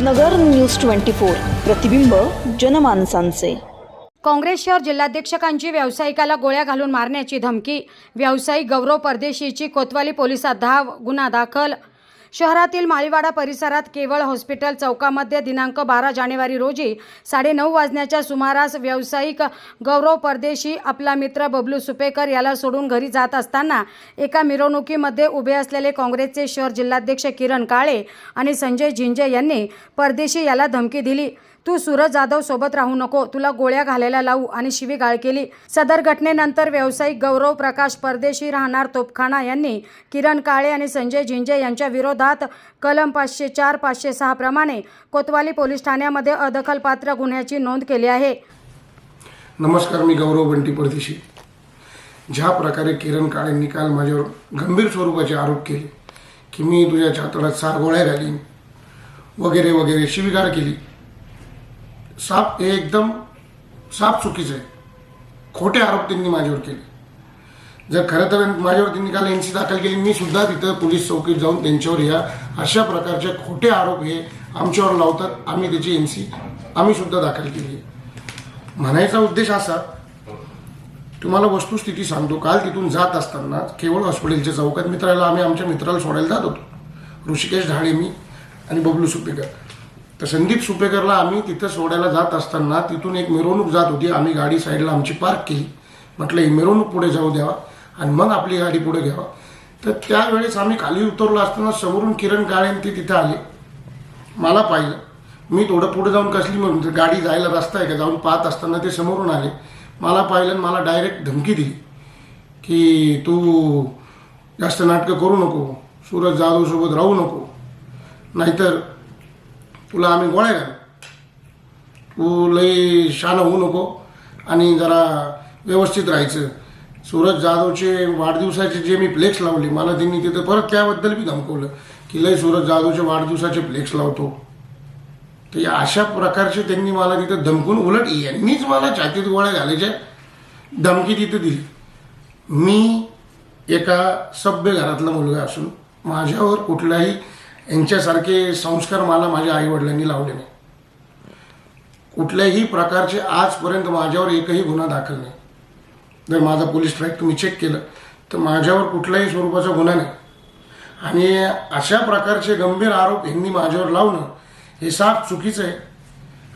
नगर news twenty four. प्रतिबिंब जनमानसांचे. काँग्रेस शहर जिल्हाध्यक्षकांची व्यावसायिकाला गोळ्या घालून मारण्याची धमकी. व्यावसायिक गौरव परदेशीची कोतवाली पोलिसात धाव गुन्हा दाखल. शहरातील माळीवाडा परिसरात केवळ हॉस्पिटल चौकामध्ये दिनांक बारा जानेवारी रोजी साडेनऊ वाजण्याच्या सुमारास व्यावसायिक गौरव परदेशी आपला मित्र बबलू सुपेकर याला सोडून घरी जात असताना एका मिरवणुकीमध्ये उभे असलेले काँग्रेसचे शहर जिल्हाध्यक्ष किरण काळे आणि संजय झिंजे यांनी परदेशी याला धमकी दिली. तू सूरज जाधव सोबत राहू नको तुला गोळ्या घालायला लावू आणि शिवीगाळ केली. सदर घटनेनंतर व्यावसायिक गौरव प्रकाश परदेशी राहणार तोपखाना यांनी किरण काळे आणि संजय झिंजे यांच्या विरोधात कलम पाचशे चार पाचशे सहा प्रमाणे कोतवाली पोलीस ठाण्यामध्ये अदखलपात्र गुन्ह्याची नोंद केली आहे. नमस्कार मी गौरव बंटी परदेशी. ज्या प्रकारे किरण काळेंनी काल माझ्यावर गंभीर स्वरूपाचे आरोप केले की मी तुझ्या छातडात सार गोळ्या घालीन वगैरे वगैरे शिवीगाळ केली साप हे एकदम साप चुकीचं आहे. खोटे आरोप त्यांनी माझ्यावर केले. जर खरं तर माझ्यावर त्यांनी काल एन सी दाखल केली मी सुद्धा तिथं पोलीस चौकीत जाऊन त्यांच्यावर या. अशा प्रकारचे खोटे आरोप हे आमच्यावर लावतात. आम्ही त्याची एन सी आम्ही सुद्धा दाखल केली म्हणायचा उद्देश असा तुम्हाला वस्तुस्थिती सांगतो. काल तिथून जात असताना केवळ हॉस्पिटलच्या चौकात मित्राला आम्ही आमच्या मित्राला सोडायला जात होतो. ऋषिकेश ढाळे मी आणि बबलू सुपेकर. तर संदीप सुपेकरला आम्ही तिथं सोडायला जात असताना तिथून एक मिरवणूक जात होती. आम्ही गाडी साईडला आमची पार्क केली. म्हटलं ही मिरवणूक पुढे जाऊ द्यावा आणि मग आपली गाडी पुढे घ्यावा. तर त्यावेळेस आम्ही खाली उतरलो असताना समोरून किरण काळेन ते तिथं आले. मला पाहिलं. मी थोडं पुढे जाऊन कसली म्हणून गाडी जायला रस्ता आहे का? जाऊन पाहत असताना ते समोरून आले. मला पाहिलं आणि मला डायरेक्ट धमकी दिली की तू जास्त नाटकं करू नको. सूरज जाधवसोबत राहू नको. नाहीतर तुला आम्ही गोळ्या घालू. तू लई शान होऊ नको आणि जरा व्यवस्थित राहायचं. सूरज जाधवचे वाढदिवसाचे जे मी फ्लेक्स लावले मला त्यांनी तिथं परत त्याबद्दल बी धमकवलं की लई सूरज जाधवचे वाढदिवसाचे फ्लेक्स लावतो. तर या अशा प्रकारचे त्यांनी मला तिथं धमकून उलट यांनीच मला छातीत गोळ्या घालायच्या. धमकी तिथं दिली. मी एका सभ्य घरातला मुलगा असून माझ्यावर कुठलाही यांच्यासारखे संस्कार मला माझ्या आईवडिलांनी लावले नाही. कुठल्याही प्रकारचे आजपर्यंत माझ्यावर एकही गुन्हा दाखल नाही. जर माझा पोलीस ट्रॅक तुम्ही चेक केलं तर माझ्यावर कुठल्याही स्वरूपाचा गुन्हा नाही. आणि अशा प्रकारचे गंभीर आरोप यांनी माझ्यावर लावणं हे साफ चुकीचं आहे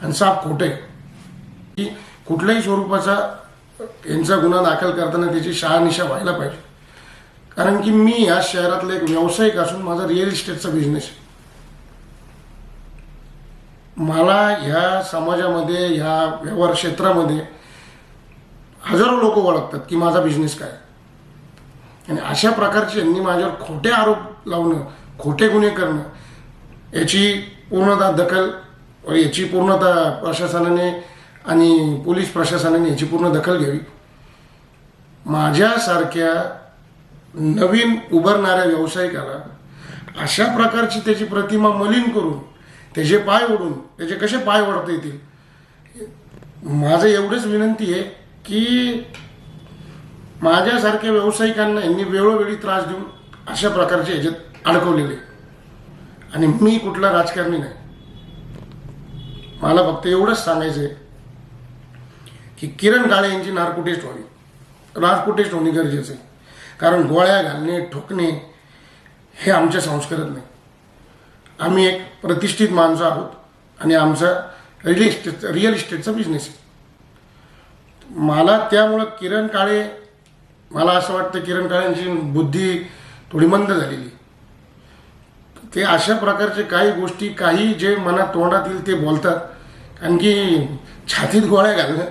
आणि साफ खोटं आहे. की कुठल्याही स्वरूपाचा यांचा गुन्हा दाखल करताना त्याची शहानिशा व्हायला पाहिजे. कारण की मी या शहरातला एक व्यावसायिक असून माझा रिअल इस्टेटचा बिझनेस आहे. मला ह्या समाजामध्ये ह्या व्यवहार क्षेत्रामध्ये हजारो लोक ओळखतात की माझा बिझनेस काय आणि अशा प्रकारचे यांनी माझ्यावर खोटे आरोप लावणं खोटे गुन्हे करणं याची पूर्णतः दखल याची पूर्णतः प्रशासनाने आणि पोलीस प्रशासनाने याची पूर्ण दखल घ्यावी. माझ्यासारख्या नवीन उभारणाऱ्या व्यावसायिकाला अशा प्रकारची त्याची प्रतिमा मलिन करून त्याचे पाय ओढून त्याचे कसे पाय ओढता येतील? माझं एवढंच विनंती आहे की माझ्यासारख्या व्यावसायिकांना यांनी वेळोवेळी त्रास देऊन अशा प्रकारचे ह्याच्यात अडकवलेले. आणि मी कुठला राजकारणी नाही. मला फक्त एवढंच सांगायचं आहे की किरण काळे यांची नार्को टेस्ट व्हावी. नार्को टेस्ट होणे गरजेचं आहे. कारण गोळ्या घालणे ठोकणे हे आमच्या संस्कारात नाही. आम्ही एक प्रतिष्ठित माणसं आहोत आणि आमचा रिअल इस्टेट रिअल इस्टेटचा बिझनेस आहे. मला त्यामुळं किरण काळे मला असं वाटतं किरण काळेंची बुद्धी थोडी मंद झालेली ते अशा प्रकारचे काही गोष्टी काही जे मनात तोंडात येईल ते बोलतात. कारण की छातीत गोळ्या घालणं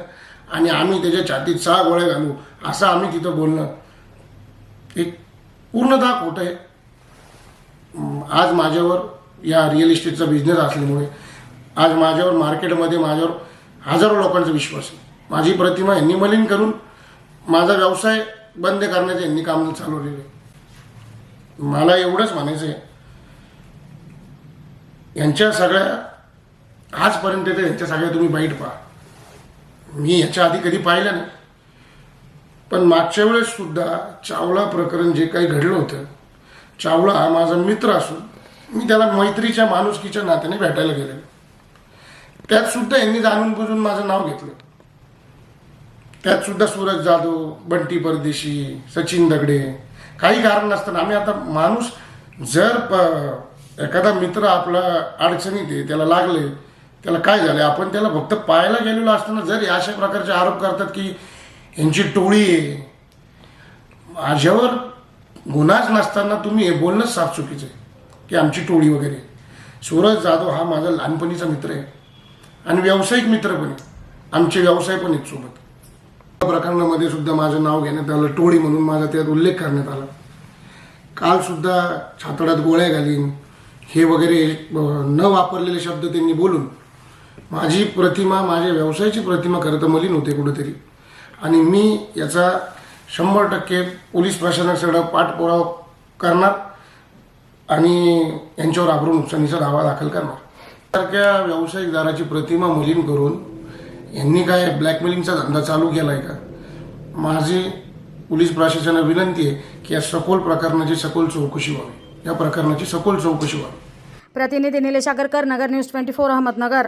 आणि आम्ही त्याच्या छातीत सहा गोळ्या घालू असं आम्ही तिथं बोलणं एक पूर्णतः खोटं आहे. आज माझ्यावर या रिअल इस्टेटचा बिझनेस असल्यामुळे आज माझ्यावर मार्केटमध्ये माझ्यावर हजारो लोकांचा विश्वास आहे. माझी प्रतिमा यांनी मलिन करून माझा व्यवसाय बंद करण्याचे यांनी काम चालवलेले आहे. मला एवढंच म्हणायचं आहे. यांच्या सगळ्या आजपर्यंत तर यांच्या सगळ्या तुम्ही बाईट पहा. मी याच्या आधी कधी पाहिलं नाही. पण मागच्या वेळेस सुद्धा चावला प्रकरण जे काही घडलं होतं चावला हा माझा मित्र असून मी त्याला मैत्रीच्या माणुसकीच्या नात्याने भेटायला गेलेलो. त्यात सुद्धा यांनी जाणून बुजून माझं नाव घेतलं. त्यात सुद्धा सूरज जाधव बंटी परदेशी सचिन दगडे काही कारण नसताना आम्ही आता माणूस जर प- एखादा मित्र आपला अडचणीत आहे त्याला लागले त्याला काय झालं आपण त्याला फक्त पाहायला गेलेलो असताना जर अशा प्रकारचे आरोप करतात की यांची टोळी आहे. माझ्यावर गुन्हाच नसताना तुम्ही हे बोलणंच साफ चुकीचं आहे की आमची टोळी वगैरे सूरज जाधव हा माझा लहानपणीचा मित्र आहे आणि व्यावसायिक मित्र पण आहे. आमचे व्यवसाय पण आहेत सोबत. या प्रकरणामध्ये सुद्धा माझं नाव घेण्यात आलं टोळी म्हणून माझा त्यात उल्लेख करण्यात आला. कालसुद्धा छातडात गोळ्या घालीन हे वगैरे न वापरलेले शब्द त्यांनी बोलून माझी प्रतिमा माझ्या व्यवसायाची प्रतिमा खरं तर मलिन होते कुठेतरी. आणि मी याचा शंभर टक्के पोलीस प्रशासनाकडे पाठपुरावा करणार आणि यांच्यावर आबरून नुकसानीचा दावा दाखल करणार. सारख्या व्यावसायिकदाराची प्रतिमा मलिन करून यांनी काय ब्लॅकमेलिंगचा धंदा चालू केला आहे का? माझी पोलीस प्रशासनाला विनंती आहे की या सखोल प्रकरणाची सखोल चौकशी व्हावी. या प्रकरणाची सखोल चौकशी व्हावी. प्रतिनिधी Nilesh Agarkar Nagar news twenty four Ahmednagar.